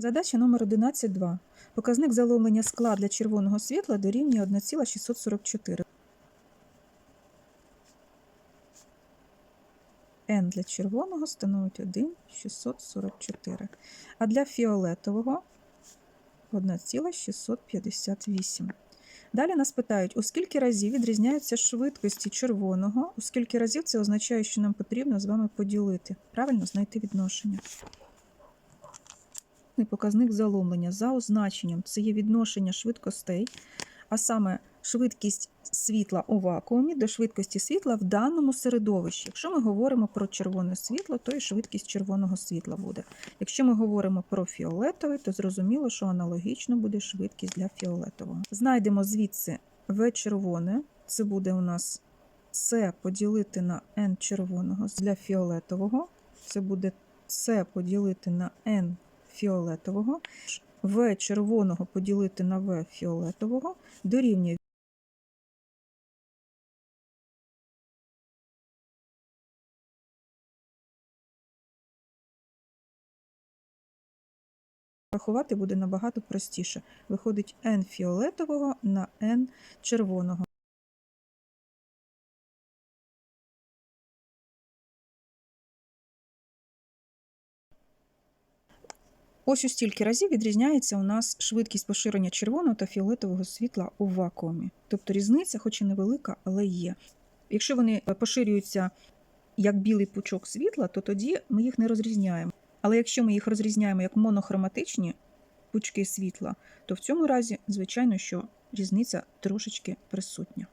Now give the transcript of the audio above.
Задача номер 11.2. Показник заломлення скла для червоного світла дорівнює 1,644. N для червоного становить 1,644. А для фіолетового 1,658. Далі нас питають, у скільки разів відрізняються швидкості червоного, у скільки разів це означає, що нам потрібно з вами поділити. Правильно знайти відношення. Наступний показник заломлення за означенням це є відношення швидкостей, а саме швидкість світла у вакуумі до швидкості світла в даному середовищі. Якщо ми говоримо про червоне світло, то і швидкість червоного світла буде. Якщо ми говоримо про фіолетовий, то зрозуміло, що аналогічно буде швидкість для фіолетового. Знайдемо звідси В червоне, це буде у нас С поділити на N червоного для фіолетового, це буде С поділити на N фіолетового, В червоного поділити на В фіолетового дорівнює Рахувати буде набагато простіше. Виходить n фіолетового на n червоного. Ось у стільки разів відрізняється у нас швидкість поширення червоного та фіолетового світла у вакуумі. Тобто різниця, хоч і невелика, але є. Якщо вони поширюються як білий пучок світла, то тоді ми їх не розрізняємо. Але якщо ми їх розрізняємо як монохроматичні пучки світла, то в цьому разі, звичайно, що різниця трошечки присутня.